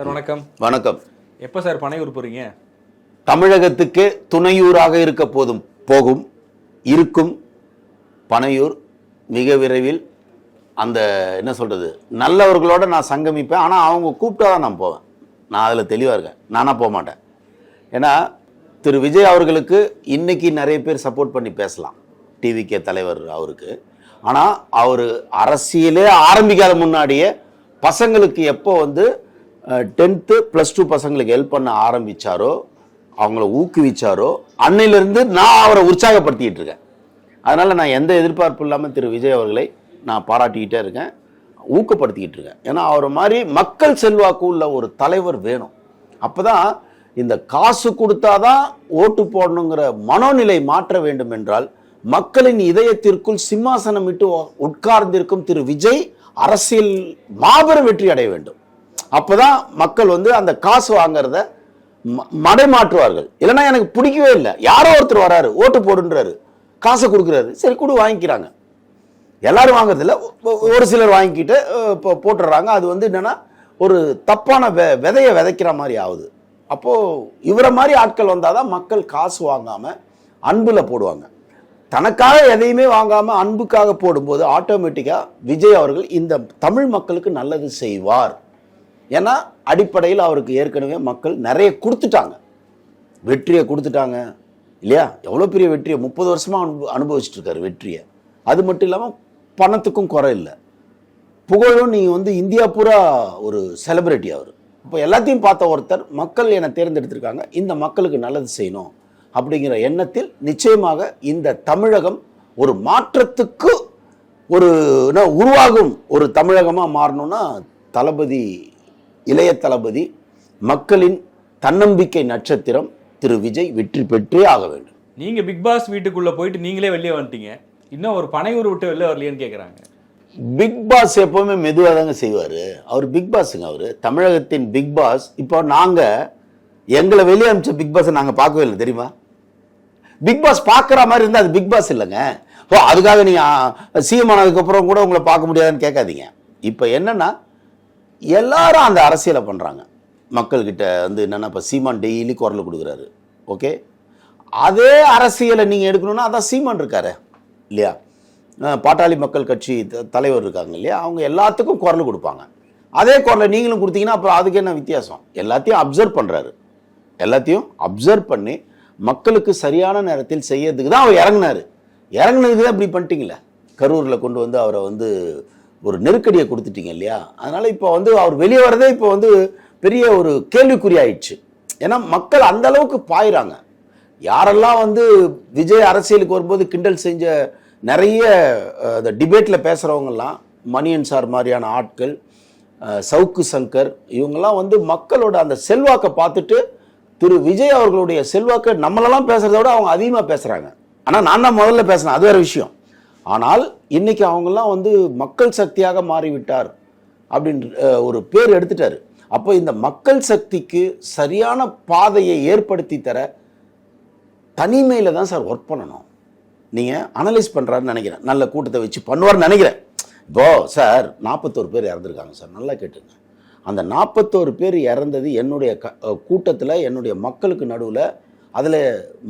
Sir வணக்கம். வணக்கம். எப்போ சார் பனையூர் போறீங்க? தமிழகத்துக்கு துணையூராக இருக்க போதும் போகும் இருக்கும் பனையூர் மிக விரைவில் அந்த என்ன சொல்கிறது நல்லவர்களோட நான் சங்கமிப்பேன். ஆனால் அவங்க கூப்பிட்டா தான் நான் போவேன். நான் அதில் தெளிவாக இருக்கேன். நானாக போக மாட்டேன். ஏன்னா திரு விஜய் அவர்களுக்கு இன்னைக்கு நிறைய பேர் சப்போர்ட் பண்ணி பேசலாம். டிவிகே தலைவர் அவருக்கு. ஆனால் அவர் அரசியலே ஆரம்பிக்காத முன்னாடியே பசங்களுக்கு எப்போ வந்து டென்த்து ப்ளஸ் டூ பசங்களுக்கு ஹெல்ப் பண்ண ஆரம்பிச்சாரோ அவங்கள ஊக்குவிச்சாரோ அன்னையிலிருந்து நான் அவரை உற்சாகப்படுத்திக்கிட்டு இருக்கேன். அதனால் நான் எந்த எதிர்பார்ப்பு இல்லாமல் திரு விஜய் அவர்களை நான் பாராட்டிக்கிட்டே இருக்கேன் ஊக்கப்படுத்திக்கிட்டு இருக்கேன். ஏன்னா அவர் மாதிரி மக்கள் செல்வாக்கு உள்ள ஒரு தலைவர் வேணும். அப்போ தான் இந்த காசு கொடுத்தாதான் ஓட்டு போடணுங்கிற மனோநிலை மாற்ற வேண்டும் என்றால் மக்களின் இதயத்திற்குள் சிம்மாசனம் விட்டு உட்கார்ந்திருக்கும் திரு விஜய் அரசியல் மாபெரும் வெற்றி அடைய வேண்டும். அப்பதான் மக்கள் வந்து அந்த காசு வாங்குறத ம- மடைமாற்றுவார்கள். இல்லைன்னா எனக்கு பிடிக்கவே இல்லை. யாரோ ஒருத்தர் வராரு ஓட்டு போடுன்றாரு காசை கொடுக்குறாரு சரி கொடு வாங்கிக்கிறாங்க. எல்லாரும் வாங்குறதில்ல ஒரு சிலர் வாங்கிக்கிட்டு இப்போ போட்டுடுறாங்க. அது வந்து என்னென்னா ஒரு தப்பான வெ விதையை விதைக்கிற மாதிரி ஆகுது. அப்போது இவரை மாதிரி ஆட்கள் வந்தால் தான் மக்கள் காசு வாங்காமல் அன்பில் போடுவாங்க. தனக்காக எதையுமே வாங்காமல் அன்புக்காக போடும்போது ஆட்டோமேட்டிக்காக விஜய் அவர்கள் இந்த தமிழ் மக்களுக்கு நல்லது செய்வார். ஏன்னா அடிப்படையில் அவருக்கு ஏற்கனவே மக்கள் நிறைய கொடுத்துட்டாங்க. வெற்றியை கொடுத்துட்டாங்க. இல்லையா? எவ்வளோ பெரிய வெற்றியை? முப்பது வருஷமாக அனுப அனுபவிச்சுட்டு இருக்காரு வெற்றியை. அது மட்டும் இல்லாமல் பணத்துக்கும் குறை இல்லை. புகழும் நீங்கள் வந்து இந்தியா பூரா ஒரு செலிப்ரிட்டி அவர். இப்போ எல்லாத்தையும் பார்த்த ஒருத்தர் மக்கள் என்னை தேர்ந்தெடுத்திருக்காங்க இந்த மக்களுக்கு நல்லது செய்யணும் அப்படிங்கிற எண்ணத்தில் நிச்சயமாக இந்த தமிழகம் ஒரு மாற்றத்துக்கு ஒரு உருவாகும் ஒரு தமிழகமாக மாறணும்னா தளபதி இளைய தளபதி மக்களின் தன்னம்பிக்கை நட்சத்திரம் திரு விஜய் வெற்றி பெற்றே ஆக வேண்டும். நீங்க பிக் பாஸ் வீட்டுக்குள்ள போயிட்டு நீங்களே வெளியே வந்துட்டீங்க. இன்னும் ஒரு பனையூர் விட்டு வெளில வரலையேன்னு கேக்குறாங்க. பிக் பாஸ் எப்பவுமே மெதுவாக தாங்க செய்வார். அவர் பிக் பாஸுங்க அவர். தமிழகத்தின் பிக் பாஸ் இப்போ நாங்கள் எங்களை வெளியே அனுப்பிச்ச பிக் பாஸை நாங்கள் பார்க்கவே இல்லை தெரியுமா? பிக் பாஸ் பார்க்குற மாதிரி இருந்தால் அது பிக் பாஸ் இல்லைங்க. ஓ அதுக்காக நீங்கள் சிஎம் ஆனதுக்கப்புறம் கூட உங்களை பார்க்க முடியாதுன்னு கேட்காதீங்க. இப்போ என்னன்னா எல்லாரும் அந்த அரசியலை பண்ணுறாங்க மக்கள்கிட்ட வந்து என்னென்னா இப்போ சீமான் டெய்லி குரல் கொடுக்குறாரு. ஓகே? அதே அரசியலை நீங்கள் எடுக்கணும்னா அதான் சீமான் இருக்காரு இல்லையா? பாட்டாளி மக்கள் கட்சி த- தலைவர் இருக்காங்க இல்லையா? அவங்க எல்லாத்துக்கும் குரல் கொடுப்பாங்க. அதே குரலை நீங்களும் கொடுத்தீங்கன்னா அப்புறம் அதுக்கு என்ன வித்தியாசம்? எல்லாத்தையும் அப்சர்வ் பண்ணுறாரு எல்லாத்தையும் அப்சர்வ் பண்ணி மக்களுக்கு சரியான நேரத்தில் செய்யறதுக்கு தான் அவர் இறங்குனாரு. இறங்கினதுக்கு தான் இப்படி பண்ணிட்டீங்களே? கரூரில் கொண்டு வந்து அவரை வந்து ஒரு நெருக்கடியை கொடுத்துட்டீங்க இல்லையா? அதனால் இப்போ வந்து அவர் வெளியே வரதே இப்போ வந்து பெரிய ஒரு கேள்விக்குறி ஆயிடுச்சு ஏன்னா மக்கள் அந்த அளவுக்கு பாயிறாங்க. யாரெல்லாம் வந்து விஜய் அரசியலுக்கு வரும்போது கிண்டல் செஞ்ச நிறைய அந்த இந்த டிபேட்டில் பேசுகிறவங்கெல்லாம் மணியன் சார் மாதிரியான ஆட்கள் சவுக்கு சங்கர் இவங்கெல்லாம் வந்து மக்களோட அந்த செல்வாக்கை பார்த்துட்டு திரு விஜய் அவர்களுடைய செல்வாக்கை நம்மளெல்லாம் பேசுகிறத விட அவங்க அதிகமாக பேசுகிறாங்க ஆனால் நான் தான் முதல்ல பேசினேன். அது வேற விஷயம். ஆனால் இன்னைக்கு அவங்கெல்லாம் வந்து மக்கள் சக்தியாக மாறிவிட்டார் அப்படின்ற ஒரு பேர் எடுத்துட்டார். அப்போ இந்த மக்கள் சக்திக்கு சரியான பாதையை ஏற்படுத்தி தர தனிமையில் தான் சார் ஒர்க் பண்ணணும். நீங்கள் அனலைஸ் பண்ணுறாருன்னு நினைக்கிறேன். நல்ல கூட்டத்தை வச்சு பண்ணுவார்னு நினைக்கிறேன். இப்போ சார் நாற்பத்தோரு பேர் இறந்துருக்காங்க சார். நல்லா கேட்டுங்க. அந்த நாற்பத்தோரு பேர் இறந்தது என்னுடைய க கூட்டத்தில் என்னுடைய மக்களுக்கு நடுவில் அதில்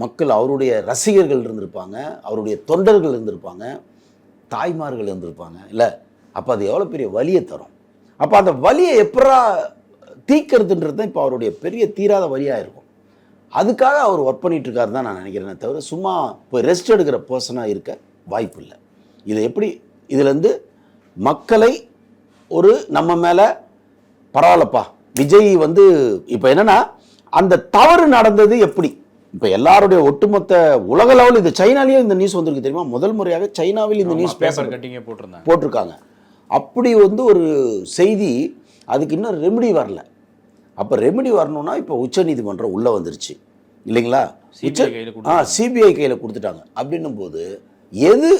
மக்கள் அவருடைய ரசிகர்கள் இருந்திருப்பாங்க அவருடைய தொண்டர்கள் இருந்திருப்பாங்க தாய்மார்கள் இருந்திருப்பாங்க இல்லை? அப்போ அது எவ்வளோ பெரிய வலியை தரும்? அப்போ அந்த வலியை எப்படா தீக்கிறதுன்றது தான் இப்போ அவருடைய பெரிய தீராத வழியாக இருக்கும். அதுக்காக அவர் ஒர்க் பண்ணிட்டு இருக்காரு தான் நான் நினைக்கிறேனே தவிர சும்மா போய் ரெஸ்ட் எடுக்கிற பர்சனாக இருக்க வாய்ப்பு இல்லை. இதை எப்படி இதுலேருந்து மக்களை ஒரு நம்ம மேலே பரவாயில்லப்பா. விஜய் வந்து இப்போ என்னென்னா அந்த தவறு நடந்தது எப்படி? இப்போ எல்லாருடைய ஒட்டுமொத்த உலக லெவல் இது சைனாலேயும் இந்த நியூஸ் வந்திருக்கு தெரியுமா? முதல் முறையாக சைனாவில் இந்த நியூஸ் பேப்பர் கட்டிங்க போட்டிருந்தாங்க. போட்டிருக்காங்க. அப்படி வந்து ஒரு செய்தி அதுக்கு இன்னும் ரெமெடி வரல. அப்போ ரெமெடி வரணும்னா இப்போ உச்சநீதிமன்றம் உள்ளே வந்துருச்சு. இல்லைங்களா? ஆ சிபிஐ கையில் கொடுத்துட்டாங்க. அப்படின்னும் போது எது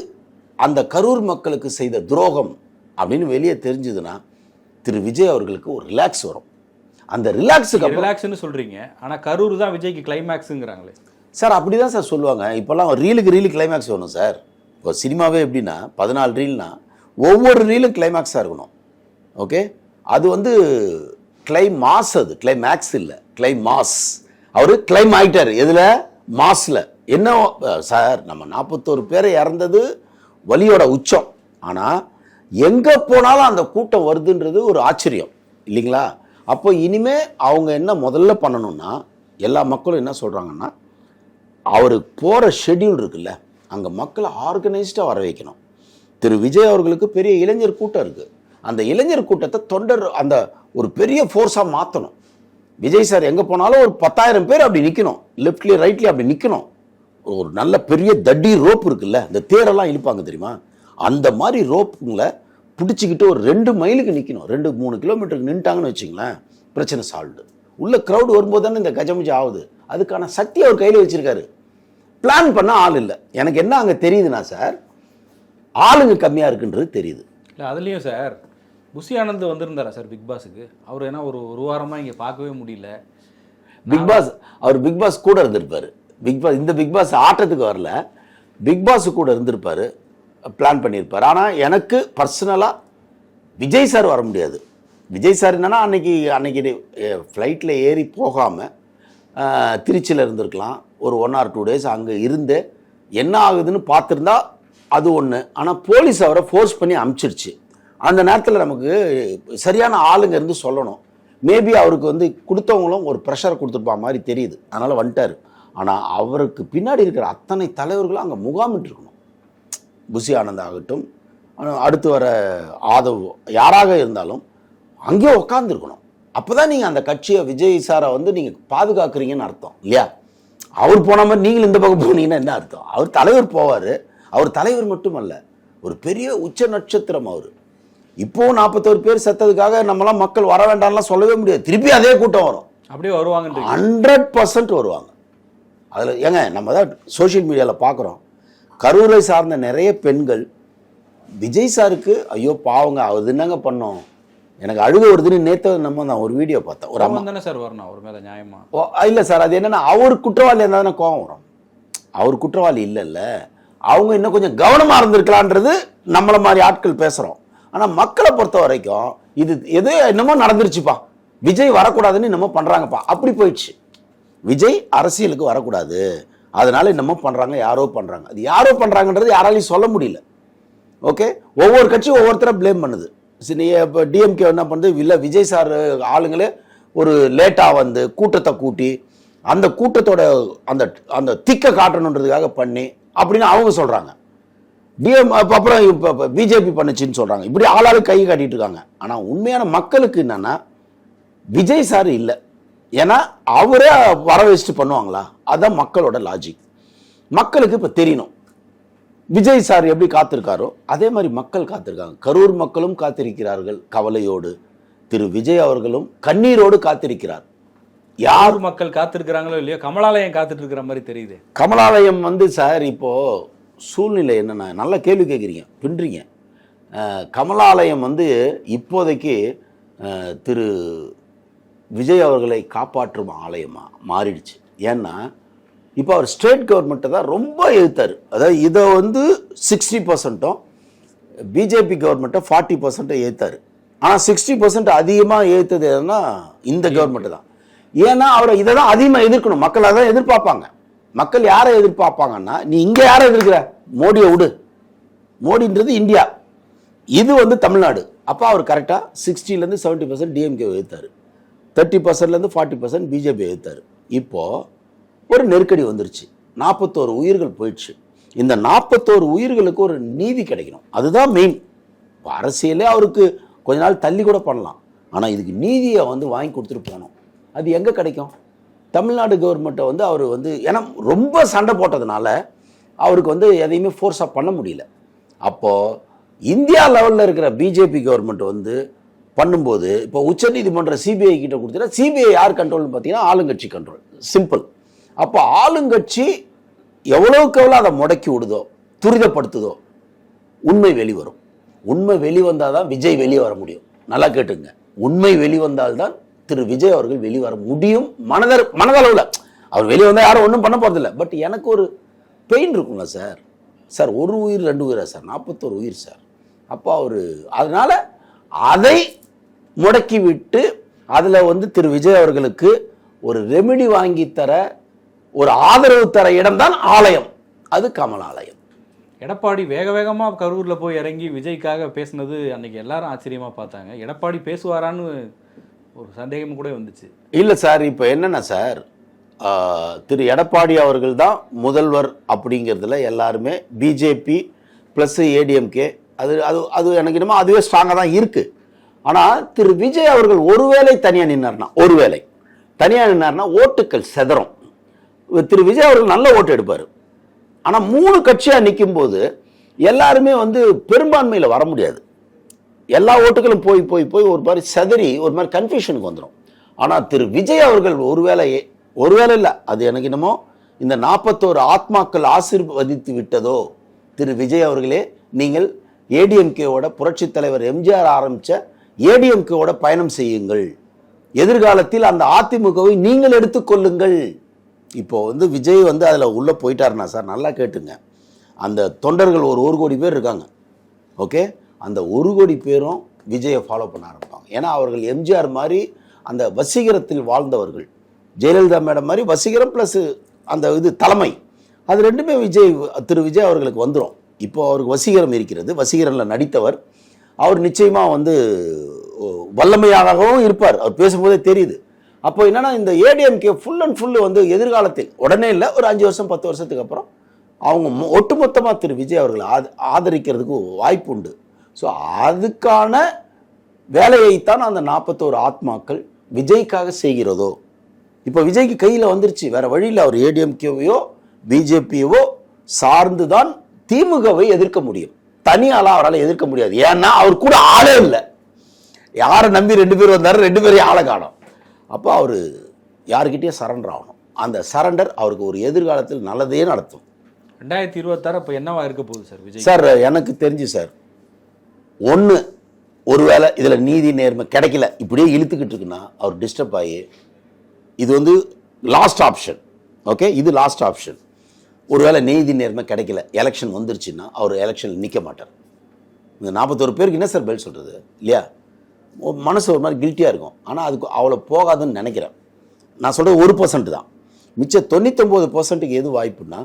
அந்த கரூர் மக்களுக்கு செய்த துரோகம் அப்படின்னு வெளியே தெரிஞ்சதுன்னா திரு. விஜய் அவர்களுக்கு ஒரு ரிலாக்ஸ் வரும். அந்த ரிலாக்ஸுக்கு ரிலாக்ஸ்னு சொல்றீங்க. ஆனா கரூர் தான் விஜய்க்கு கிளைமேக்ஸுங்கிறாங்களே சார் அப்படி தான் சார் சொல்லுவாங்க. இப்போல்லாம் ரீலுக்கு ரீலு கிளைமேக்ஸ் வேணும் சார். இப்போ சினிமாவே எப்படின்னா பதினாலு ரீல்னா ஒவ்வொரு ரீலும் கிளைமேக்ஸாக இருக்கணும். ஓகே அது வந்து கிளைம் மாஸ் அது. கிளைம் மேக்ஸ் இல்லை. கிளைம் மாஸ் அவரு கிளைம் ஆயிட்டாரு. எதுல? மாஸ்ல என்ன சார் நம்ம நாற்பத்தோரு பேர் இறந்தது வலியோட உச்சம். ஆனா எங்க போனாலும் அந்த கூட்டம் வருதுன்றது ஒரு ஆச்சரியம். இல்லைங்களா? அப்போ இனிமே அவங்க என்ன முதல்ல பண்ணணும்னா எல்லா மக்களும் என்ன சொல்கிறாங்கன்னா அவர் போகிற ஷெட்யூல் இருக்குல்ல அங்கே மக்களை ஆர்கனைஸ்டாக வர வைக்கணும். திரு விஜய் அவர்களுக்கு பெரிய இளைஞர் கூட்டம் இருக்குது அந்த இளைஞர் கூட்டத்தை தொண்டர் அந்த ஒரு பெரிய ஃபோர்ஸாக மாற்றணும் விஜய் சார் எங்கே போனாலும் ஒரு பத்தாயிரம் பேர் அப்படி நிற்கணும் லெஃப்ட்லி ரைட்லேயும் அப்படி நிற்கணும் ஒரு நல்ல பெரிய தடி ரோப் இருக்குல்ல இந்த தேரெல்லாம் இழுப்பாங்க தெரியுமா? அந்த மாதிரி ரோப்புங்களை பிடிச்சிக்கிட்டு ஒரு ரெண்டு மைலுக்கு நிற்கணும் ரெண்டு மூணு கிலோமீட்டருக்கு நின்ட்டாங்கன்னு வச்சுங்களேன் பிரச்சனை சால்வ்டு உள்ள க்ரௌட் வரும்போது தானே இந்த கஜமுஜி ஆகுது. அதுக்கான சக்தி அவர் கையில் வச்சிருக்காரு. பிளான் பண்ண ஆள் இல்லை. எனக்கு என்ன அங்கே தெரியுதுன்னா சார் ஆளுங்க கம்மியாக இருக்குன்றது தெரியுது. இல்லை அதுலேயும் சார் புஷி ஆனந்த் வந்திருந்தாரா சார் பிக் பாஸுக்கு அவர் ஏன்னா ஒரு ஒரு வாரமாக இங்கே பார்க்கவே முடியல. பிக் பாஸ் அவர் பிக் பாஸ் கூட இருந்திருப்பாரு. பிக் பாஸ் இந்த பிக் பாஸ் ஆட்டத்துக்கு வரல. பிக் பாஸ் கூட இருந்திருப்பாரு. பிளான் பண்ணியிருப்பாரு. ஆனால் எனக்கு பர்சனலாக விஜய் சார் வர முடியாது. விஜய் சார் என்னென்னா அன்னைக்கு அன்னைக்கு ஃப்ளைட்டில் ஏறி போகாமல் திருச்சியில் இருந்திருக்கலாம். ஒரு ஒன் ஆர் டூ டேஸ் அங்கே இருந்து என்ன ஆகுதுன்னு பார்த்துருந்தா அது ஒன்று ஆனால் போலீஸ் அவரை ஃபோர்ஸ் பண்ணி அமுச்சிருச்சு. அந்த நேரத்தில் நமக்கு சரியான ஆளுங்க இருந்து சொல்லணும். மேபி அவருக்கு வந்து கொடுத்தவங்களும் ஒரு ப்ரெஷர் கொடுத்துருப்பா மாதிரி தெரியுது. அதனால் வந்துட்டார். ஆனால் அவருக்கு பின்னாடி இருக்கிற அத்தனை தலைவர்களும் அங்கே முகாமிட்டு இருக்கணும். புசி ஆனந்த் ஆகட்டும் அடுத்து வர ஆதவ் யாராக இருந்தாலும் அங்கேயே உட்காந்துருக்கணும் அப்போ தான் நீங்கள் அந்த கட்சியை விஜய் சாரை வந்து நீங்கள் பாதுகாக்கிறீங்கன்னு அர்த்தம் இல்லையா? அவர் போன மாதிரி நீங்கள் இந்த பக்கம் போனீங்கன்னா என்ன அர்த்தம்? அவர் தலைவர் போவார். அவர் தலைவர் மட்டுமல்ல ஒரு பெரிய உச்ச நட்சத்திரம் அவர். இப்போவும் நாற்பத்தோரு பேர் செத்ததுக்காக நம்மலாம் மக்கள் வர வேண்டாம்லாம் சொல்லவே முடியாது. திருப்பி அதே கூட்டம் வரும். அப்படியே வருவாங்கன்றீங்க. ஹண்ட்ரட் பர்சன்ட் வருவாங்க. அதில் ஏங்க நம்ம தான் சோஷியல் மீடியாவில் பார்க்குறோம் கரூரை சார்ந்த நிறைய பெண்கள் விஜய் சாருக்கு ஐயோ பாவங்க அவர் என்னங்க பண்ணோம்? எனக்கு அழுக வருதுன்னு நேற்று நம்ம நான் ஒரு வீடியோ பார்த்தேன். ஒரு அம்மா தானே சார் வரணும் அவர் மேலே நியாயமா? ஓ இல்லை சார் அது என்னன்னா அவர் குற்றவாளி இருந்தால் கோவம் வரும். அவர் குற்றவாளி இல்லைல்ல. அவங்க இன்னும் கொஞ்சம் கவனமாக இருந்திருக்கலான்றது நம்மளை மாதிரி ஆட்கள் பேசுகிறோம் ஆனால் மக்களை பொறுத்த வரைக்கும் இது எது என்னமோ நடந்துருச்சுப்பா. விஜய் வரக்கூடாதுன்னு என்னமோ பண்ணுறாங்கப்பா அப்படி போயிடுச்சு. விஜய் அரசியலுக்கு வரக்கூடாது. அதனால் என்னமோ பண்ணுறாங்க யாரோ பண்ணுறாங்க அது யாரோ பண்ணுறாங்கன்றது யாராலையும் சொல்ல முடியல. ஓகே ஒவ்வொரு கட்சியும் ஒவ்வொருத்தரை ப்ளேம் பண்ணுது. சரி இப்போ டிஎம்கே என்ன பண்ணுது இல்லை விஜய் சார் ஆளுங்களே ஒரு லேட்டாக வந்து கூட்டத்தை கூட்டி அந்த கூட்டத்தோட அந்த அந்த திக்கை காட்டணுன்றதுக்காக பண்ணி அப்படின்னு அவங்க சொல்கிறாங்க டிஎம் அப்புறம் இப்போ பிஜேபி பண்ணுச்சுன்னு சொல்கிறாங்க இப்படி ஆளாளு கை காட்டிட்டு இருக்காங்க. ஆனால் உண்மையான மக்களுக்கு என்னென்னா விஜய் சார் இல்லை. ஏன்னா அவரே வர வச்சுட்டு பண்ணுவாங்களா? அதான் மக்களோட லாஜிக் மக்களுக்கு இப்போ தெரியணும். விஜய் சார் எப்படி காத்திருக்காரோ அதே மாதிரி மக்கள் காத்திருக்காங்க. கரூர் மக்களும் காத்திருக்கிறார்கள் கவலையோடு. திரு விஜய் அவர்களும் கண்ணீரோடு காத்திருக்கிறார். யார் மக்கள் காத்திருக்கிறாங்களோ இல்லையோ கமலாலயம் காத்துட்டு இருக்கிற மாதிரி தெரியுது. கமலாலயம் வந்து சார் இப்போ சூழ்நிலை என்னென்ன நல்ல கேள்வி கேட்குறீங்க பின்றீங்க கமலாலயம் வந்து இப்போதைக்கு திரு விஜய் அவர்களை காப்பாற்றும் ஆலயமா மாறிடுச்சு. ஏன்னா இப்போ அவர் ஸ்டேட் கவர்மெண்ட்டை தான் ரொம்ப எதிர்த்தார். அதாவது இதை வந்து சிக்ஸ்டி பர்சன்ட்டும் பிஜேபி கவர்மெண்ட்டை ஃபார்ட்டி பர்சன்ட்டை ஏற்றாரு ஆனால் சிக்ஸ்டி பர்சன்ட் அதிகமாக ஏற்றது எதுனா இந்த கவர்மெண்ட் தான். ஏன்னா அவரை இதை தான் அதிகமாக எதிர்க்கணும். மக்கள் அதான் எதிர்பார்ப்பாங்க. மக்கள் யாரை எதிர்பார்ப்பாங்கன்னா நீ இங்கே யாரை எதிர்க்கிற? மோடியை விடு. மோடின்றது இந்தியா. இது வந்து தமிழ்நாடு. அப்போ அவர் கரெக்டாக சிக்ஸ்டிலேருந்து செவன்ட்டி பர்சன்ட் டிஎம்கே எதிர்த்தாரு. தேர்ட்டி பர்சன்ட்லேருந்து ஃபார்ட்டி பர்சன்ட் பிஜேபி எதிர்த்தாரு. இப்போது ஒரு நெருக்கடி வந்துருச்சு. நாற்பத்தோரு உயிர்கள் போயிடுச்சு. இந்த நாற்பத்தோரு உயிர்களுக்கு ஒரு நீதி கிடைக்கணும். அதுதான் மெயின் அரசியலே அவருக்கு கொஞ்ச நாள் தள்ளி கூட பண்ணலாம். ஆனால் இதுக்கு நீதியை வந்து வாங்கி கொடுத்துட்டு போகணும். அது எங்கே கிடைக்கும்? தமிழ்நாடு கவர்மெண்ட்டை வந்து அவர் வந்து ஏன்னா ரொம்ப சண்டை போட்டதுனால அவருக்கு வந்து எதையுமே ஃபோர்ஸாக பண்ண முடியல. அப்போது இந்தியா லெவலில் இருக்கிற பிஜேபி கவர்மெண்ட் வந்து பண்ணும்போது இப்போ உச்சநீதிமன்ற சிபிஐ கிட்ட கொடுத்தீங்கன்னா சிபிஐ யார் கண்ட்ரோல்னு பார்த்தீங்கன்னா ஆளுங்கட்சி கண்ட்ரோல் சிம்பிள் அப்போ ஆளுங்கட்சி எவ்வளோக்கு எவ்வளோ அதை முடக்கி விடுதோ துரிதப்படுத்துதோ உண்மை வெளிவரும். உண்மை வெளிவந்தால் தான் விஜய் வெளியே வர முடியும். நல்லா கேட்டுங்க. உண்மை வெளிவந்தால்தான் திரு விஜய் அவர்கள் வெளிவர முடியும். மனதர் மனதளவில். அவர் வெளியே வந்தால் யாரும் ஒன்றும் பண்ண போகிறதில்ல பட் எனக்கு ஒரு பெயின் இருக்குங்களா சார் சார் ஒரு உயிர் ரெண்டு உயிரா சார் நாற்பத்தோரு உயிர் சார் அப்போ அவர் அதனால் அதை முடக்கி விட்டு அதில் வந்து திரு விஜய் அவர்களுக்கு ஒரு ரெமெடி வாங்கி தர ஒரு ஆதரவு தர இடம்தான் ஆலயம். அது கமல் ஆலயம். எடப்பாடி வேக வேகமா கரூர்ல போய் இறங்கி விஜய்க்காக பேசுனது அன்னைக்கு எல்லாரும் ஆச்சரியமா பார்த்தாங்க. எடப்பாடி பேசுவாரான்னு ஒரு சந்தேகம் கூட வந்துச்சு. இல்லை சார் இப்போ என்னென்ன சார் திரு எடப்பாடி அவர்கள் தான் முதல்வர் அப்படிங்கிறதுல எல்லாருமே பிஜேபி ப்ளஸ் ஏடிஎம்கே அது அது அது எனக்கு என்னமோ அதுவே ஸ்ட்ராங்காக தான் இருக்குது ஆனால் திரு விஜய் அவர்கள் ஒருவேளை தனியாக நின்னார்னா ஒருவேளை தனியாக நின்னார்னா ஓட்டுக்கள் செதறும். திரு விஜய் அவர்கள் நல்ல ஓட்டு எடுப்பார். ஆனால் மூணு கட்சியாக நிற்கும்போது எல்லாருமே வந்து பெரும்பான்மையில் வர முடியாது. எல்லா ஓட்டுகளும் போய் போய் போய் ஒரு மாதிரி செதறி ஒரு மாதிரி கன்ஃபியூஷனுக்கு வந்துடும் ஆனால் திரு விஜய் அவர்கள் ஒருவேளை ஒருவேளை இல்லை அது எனக்கு என்னமோ இந்த நாற்பத்தோரு ஆத்மாக்கள் ஆசீர்வதித்து விட்டதோ திரு விஜய் அவர்களே நீங்கள் ஏடிஎம்கேவோட புரட்சித் தலைவர் எம்ஜிஆர் ஆரம்பித்த ஏடிஎம்கேவோட பயணம் செய்யுங்கள். எதிர்காலத்தில் அந்த அதிமுகவை நீங்கள் எடுத்துக்கொள்ளுங்கள் இப்போ வந்து விஜய் வந்து அதில் உள்ளே போயிட்டாருன்னா சார் நல்லா கேட்டுங்க. அந்த தொண்டர்கள் ஒரு ஒரு கோடி பேர் இருக்காங்க. ஓகே? அந்த ஒரு கோடி பேரும் விஜயை ஃபாலோ பண்ண ஆரம்பிப்பாங்க. ஏன்னா அவர்கள் எம்ஜிஆர் மாதிரி அந்த வசீகரத்தில் வாழ்ந்தவர்கள். ஜெயலலிதா மேடம் மாதிரி வசீகரம் ப்ளஸ் அந்த இது தலைமை. அது ரெண்டுமே விஜய் திரு விஜய் அவர்களுக்கு வந்துடும் இப்போ அவருக்கு வசீகரம் இருக்கிறது. வசீகரனில் நடித்தவர் அவர் நிச்சயமாக வந்து வல்லமையாகவும் இருப்பார். அவர் பேசும்போதே தெரியுது. அப்போ என்னன்னா இந்த ஏடிஎம்கே ஃபுல் அண்ட் ஃபுல்லு வந்து எதிர்காலத்தில் உடனே இல்லை ஒரு அஞ்சு வருஷம் பத்து வருஷத்துக்கு அப்புறம் அவங்க மொ- ஒட்டுமொத்தமாக திரு விஜய் அவர்களை ஆத ஆதரிக்கிறதுக்கு வாய்ப்பு உண்டு. ஸோ அதுக்கான வேலையைத்தான் அந்த நாற்பத்தோரு ஆத்மாக்கள் விஜய்க்காக செய்கிறதோ இப்போ விஜய்க்கு கையில் வந்துருச்சு வேற வழியில் அவர் ஏடிஎம்கேவையோ பிஜேபியவோ சார்ந்து தான் திமுகவை எதிர்க்க முடியும். தனியாலாம் அவரால் எதிர்க்க முடியாது. ஏன்னா அவர் கூட ஆளே இல்லை. யாரை நம்பி ரெண்டு பேர் வந்தாரு ரெண்டு பேரையும் ஆளை காணோம். அப்போ அவர் யாருக்கிட்டேயும் சரண்டர் ஆகணும். அந்த சரண்டர் அவருக்கு ஒரு எதிர்காலத்தில் நல்லதே நடத்தும். ரெண்டாயிரத்தி இருபத்தாறு இப்போ என்னவா இருக்க போகுது சார் விஜய்? சார் எனக்கு தெரிஞ்சு சார் ஒன்று ஒருவேளை இதில் நீதி நேர்மை கிடைக்கல இப்படியே இழுத்துக்கிட்டு இருக்குன்னா அவர் டிஸ்டர்ப் ஆகி இது வந்து லாஸ்ட் ஆப்ஷன் ஓகே இது லாஸ்ட் ஆப்ஷன் ஒருவேளை நீதி நேர்மை கிடைக்கல எலெக்ஷன் வந்துருச்சுன்னா அவர் எலெக்ஷனில் நிற்க மாட்டார். இந்த நாற்பத்தோரு பேருக்கு என்ன சார் பதில் சொல்கிறது இல்லையா? மனசு ஒரு மாதிரி கில்ட்டியாக இருக்கும். ஆனால் அதுக்கு அவ்வளோ போகாதுன்னு நினைக்கிறேன். நான் சொல்கிறது ஒரு பர்சன்ட் தான். மிச்ச தொண்ணூத்தொம்பது பர்சன்ட்டுக்கு எது வாய்ப்புன்னா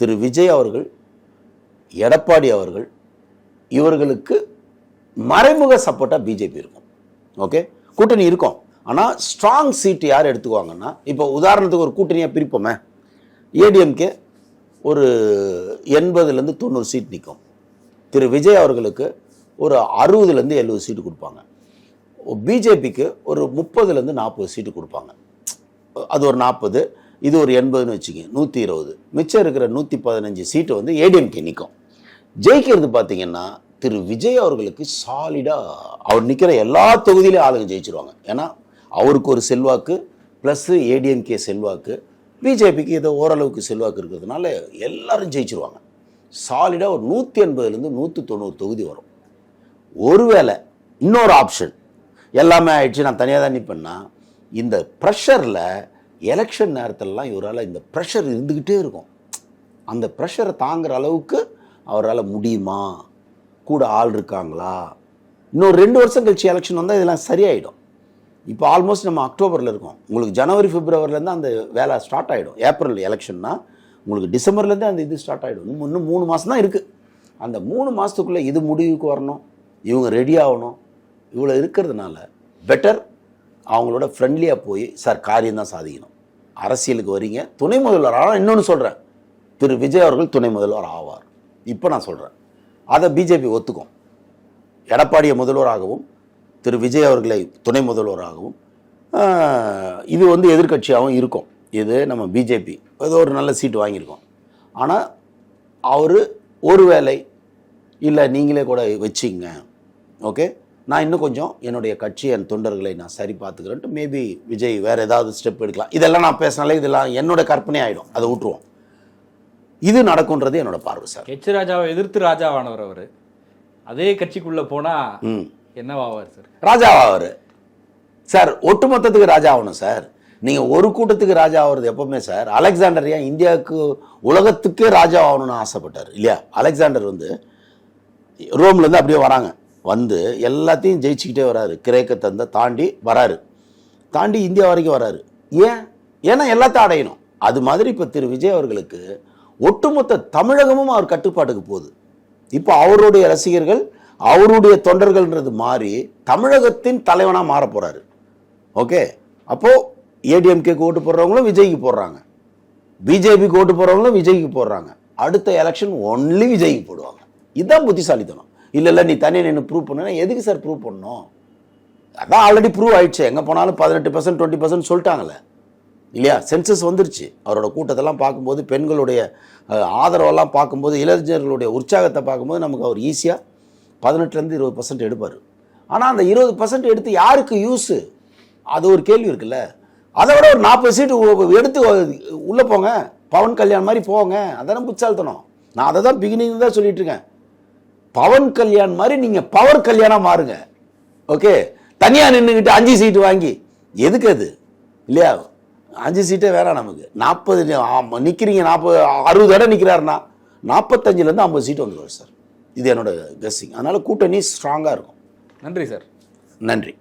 திரு விஜய் அவர்கள் எடப்பாடி அவர்கள் இவர்களுக்கு மறைமுக சப்போர்ட்டாக பிஜேபி இருக்கும். ஓகே கூட்டணி இருக்கும். ஆனால் ஸ்ட்ராங் சீட்டு யார் எடுத்துக்குவாங்கன்னா இப்போ உதாரணத்துக்கு ஒரு கூட்டணியாக பிரிப்போமே ஏடிஎம்கே ஒரு எண்பதுலேருந்து தொண்ணூறு சீட் நிற்கும் திரு விஜய் அவர்களுக்கு ஒரு அறுபதுலேருந்து எழுபது சீட்டு கொடுப்பாங்க. பிஜேபிக்கு ஒரு முப்பதுலேருந்து நாற்பது சீட்டு கொடுப்பாங்க. அது ஒரு நாற்பது இது ஒரு எண்பதுன்னு வச்சுக்கோங்க நூற்றி இருபது. மிச்சம் இருக்கிற நூற்றி பதினஞ்சு சீட்டு வந்து ஏடிஎம்கே நிற்கும் ஜெயிக்கிறது பார்த்தீங்கன்னா திரு விஜய் அவர்களுக்கு சாலிடாக அவர் நிற்கிற எல்லா தொகுதியிலையும் ஆளுங்க ஜெயிச்சிருவாங்க. ஏன்னா அவருக்கு ஒரு செல்வாக்கு ப்ளஸ்ஸு ஏடிஎம்கே செல்வாக்கு பிஜேபிக்கு ஏதோ ஓரளவுக்கு செல்வாக்கு இருக்கிறதுனால எல்லாரும் ஜெயிச்சிருவாங்க. சாலிடாக ஒரு நூற்றி எண்பதுலேருந்து நூற்றி தொண்ணூறு தொகுதி வரும். ஒருவேளை இன்னொரு ஆப்ஷன் எல்லாமே ஆயிடுச்சு நான் தனியாக தான் நிற்பேன்னா இந்த ப்ரெஷரில் எலெக்ஷன் நேரத்திலலாம் இவரால் இந்த ப்ரெஷர் இருந்துக்கிட்டே இருக்கும். அந்த ப்ரெஷரை தாங்குற அளவுக்கு அவரால் முடியுமா? கூட ஆள் இருக்காங்களா? இன்னொரு ரெண்டு வருஷம் கழிச்சு எலெக்ஷன் வந்தால் இதெல்லாம் சரியாயிடும். இப்போ ஆல்மோஸ்ட் நம்ம அக்டோபரில் இருக்கோம். உங்களுக்கு ஜனவரி பிப்ரவரிலேருந்து அந்த வேலை ஸ்டார்ட் ஆகிடும் ஏப்ரல் எலெக்ஷன்னா உங்களுக்கு டிசம்பர்லேருந்தே அந்த இது ஸ்டார்ட் ஆகிடும் இன்னும் இன்னும் மூணு மாதம் தான் இருக்குது அந்த மூணு மாதத்துக்குள்ளே இது முடிவுக்கு வரணும். இவங்க ரெடி ஆகணும். இவ்வளோ இருக்கிறதுனால பெட்டர் அவங்களோட ஃப்ரெண்ட்லியாக போய் சார் காரியம் தான் சாதிக்கணும். அரசியலுக்கு வரீங்க. துணை முதல்வர் ஆனால் இன்னொன்று சொல்கிறேன் திரு விஜய் அவர்கள் துணை முதல்வர் ஆவார். இப்போ நான் சொல்கிறேன் அதை பிஜேபி ஒத்துக்கும். எடப்பாடியை முதல்வராகவும் திரு விஜய் அவர்களை துணை முதல்வராகவும் இது வந்து எதிர்க்கட்சியாகவும் இருக்கும். இது நம்ம பிஜேபி ஏதோ ஒரு நல்ல சீட்டு வாங்கியிருக்கோம். ஆனால் அவர் ஒருவேளை இல்லை நீங்களே கூட வச்சிங்க. ஓகே? நான் இன்னும் கொஞ்சம் என்னுடைய கட்சி என் தொண்டர்களை நான் சரி பார்த்துக்கிறேன்ட்டு மேபி விஜய் வேறு ஏதாவது ஸ்டெப் எடுக்கலாம். இதெல்லாம் நான் பேசினாலே இதெல்லாம் என்னோட கற்பனை ஆகிடும் அதை விட்டுருவோம் இது நடக்குன்றது என்னோட பார்வை சார். எச் ராஜாவை எதிர்த்து ராஜாவானவர் அவர். அதே கட்சிக்குள்ள போனா ம். என்னவாவார் சார்? ராஜாவாவார். சார் ஒட்டுமொத்தத்துக்கு ராஜா ஆகணும் சார். நீங்கள் ஒரு கூட்டத்துக்கு ராஜா ஆகிறது எப்போவுமே சார் அலெக்சாண்டர் ஏன் இந்தியாவுக்கு உலகத்துக்கே ராஜா ஆகணும்னு ஆசைப்பட்டார் இல்லையா? அலெக்சாண்டர் வந்து ரோம்லேருந்து அப்படியே வராங்க. வந்து எல்லாத்தையும் ஜெயிச்சுக்கிட்டே வராரு. கிரேக்க தந்தை தாண்டி வராரு. தாண்டி இந்தியா வரைக்கும் வராரு. ஏன்? ஏன்னா எல்லாத்தையும் அடையணும். அது மாதிரி இப்போ திரு விஜய் அவர்களுக்கு ஒட்டுமொத்த தமிழகமும் அவர் கட்டுப்பாட்டுக்கு போகுது. இப்போ அவருடைய ரசிகர்கள் அவருடைய தொண்டர்கள்ன்றது மாறி தமிழகத்தின் தலைவனாக மாற போகிறாரு ஓகே? அப்போது ஏடிஎம்கேக்கு ஓட்டு போடுறவங்களும் விஜய்க்கு போடுறாங்க. பிஜேபிக்கு ஓட்டு போடுறவங்களும் விஜய்க்கு போடுறாங்க. அடுத்த எலெக்ஷன் ஒன்லி விஜய்க்கு போடுவாங்க. இதுதான் புத்திசாலித்தனம். இல்லை இல்லை நீ தனியாக நின்று ப்ரூவ் பண்ணுன்னா எதுக்கு சார் ப்ரூவ் பண்ணணும்? அதான் ஆல்ரெடி ப்ரூவ் ஆயிடுச்சு. எங்கே போனாலும் பதினெட்டு பர்சன்ட் டுவெண்ட்டி பர்சன்ட் சொல்லிட்டாங்களே இல்லையா? சென்சஸ் வந்துருச்சு. அவரோட கூட்டத்தெல்லாம் பார்க்கும்போது பெண்களுடைய ஆதரவெல்லாம் பார்க்கும்போது இளைஞர்களுடைய உற்சாகத்தை பார்க்கும்போது நமக்கு அவர் ஈஸியாக பதினெட்டுலேருந்து இருபது பர்சன்ட் எடுப்பார். ஆனால் அந்த இருபது பர்சன்ட் எடுத்து யாருக்கு யூஸு அது ஒரு கேள்வி இருக்குல்ல. அதை விட ஒரு நாற்பது சீட்டு எடுத்து உள்ளே போங்க. பவன் கல்யாண் மாதிரி போங்க. அதானே புச்சால்தனம் நான் அதை தான் பிகினிங் தான் சொல்லிட்டு இருக்கேன். பவன் கல்யாண் மாதிரி நீங்கள் பவர் கல்யாணம் மாறுங்க. ஓகே தனியாக நின்றுக்கிட்டு அஞ்சு சீட்டு வாங்கி. எதுக்கு அது? இல்லையா? அஞ்சு சீட்டே வேணாம் நமக்கு. நாற்பது நிற்கிறீங்க நாற்பது அறுபது இடம் நிற்கிறாருன்னா நாற்பத்தஞ்சிலேருந்து ஐம்பது சீட்டு வந்துடுவார் சார். இது என்னோட கெஸ்ஸிங் அதனால் கூட்டணி ஸ்ட்ராங்காக இருக்கும். நன்றி சார் நன்றி.